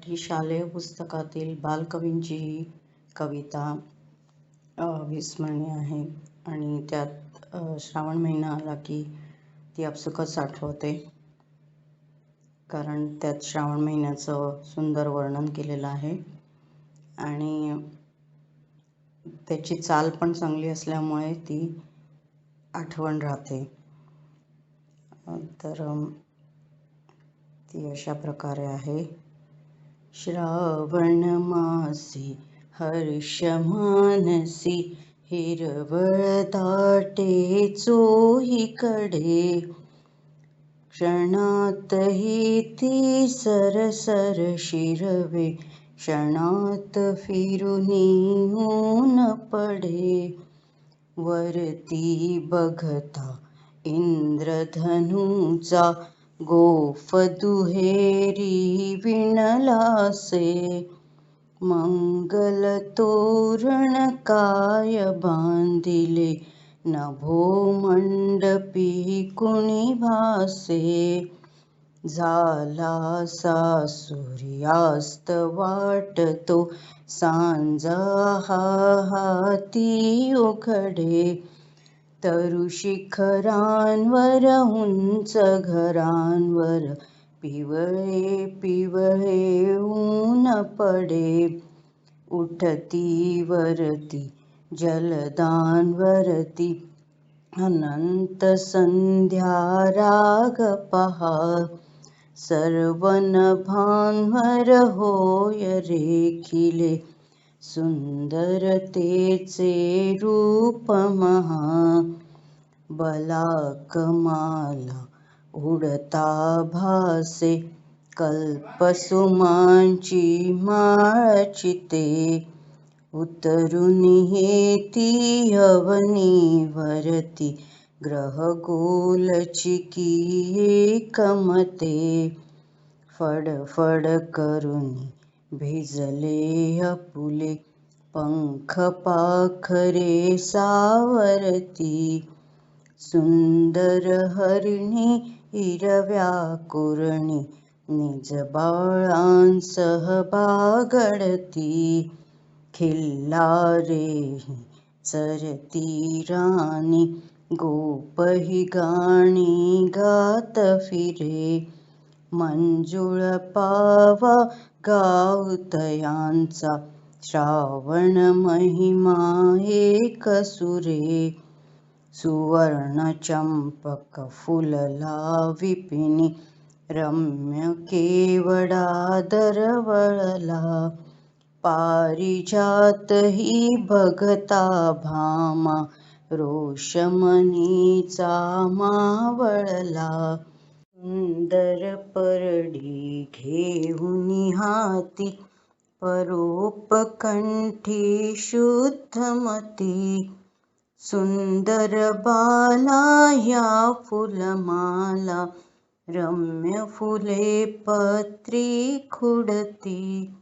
मराठी शालेय पुस्तकातील बालकवींची ही कविता विस्मरणीय आहे आणि त्यात श्रावण महिना आला की ती आपसुकच आठवते. कारण त्यात श्रावण महिन्याचं सुंदर वर्णन केलेलं आहे आणि त्याची चाल पण चांगली असल्यामुळे ती आठवण राहते. तर ती अशा प्रकारे आहे. श्रावण मासी हर्ष मानसी दाटे चोहीकडे क्षणातही ती सरसर शिरवे क्षणात पडे। वरती बघता इंद्रधनुचा गोफ दुहेरी विणलासे मंगल तोरण काय बांधिले नभो मंडपी कुणी भासे झाला सा सूर्यास्त वाटतो सांजा हाती उघडे तरु शिखरांवर उंच घरांवर पिवळे पिवळे ऊन पडे. उठती वरती जलदांवरती अनंत संध्या राग पहा. सर्वन भांवर होय रेखिले सुंदरतेचे रूप बला कमाला उडता भासे कल्पसुमांची माळ चिते. उतरून ती अवनीवरती ग्रहगोलचिकी कमते. फडफड करून भिजले अपुले पंख पाखरे सावरती. सुंदर हरिणी हिरव्या कुरणी निज बाळांसह बागडती खिल्लारेही चरती राणी गोपही गाणी गात फिरे मंजुळ पावा गावतयांचा श्रावण महिमा एक सुरे सुवर्ण चंपक फुलला विपिनी रम्य केवडा दरवळला पारिजात ही भगता भामा रोषमणीचा मावळला। सुंदर परडी घेऊन हाती परोपकंठी शुद्धमती सुंदर बाला या फुलमाला रम्य फुले पत्री खुडती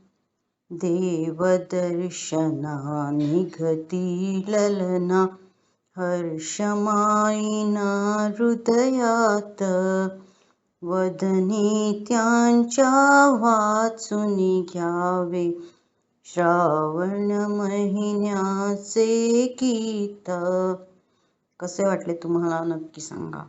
देवदर्शना निघती ललना हर्षमाईना हृदयात वदनी वाचून घ्यावे श्रावण महिन्याचे गीत. कसे वाटले तुम्हाला? नक्की सांगा.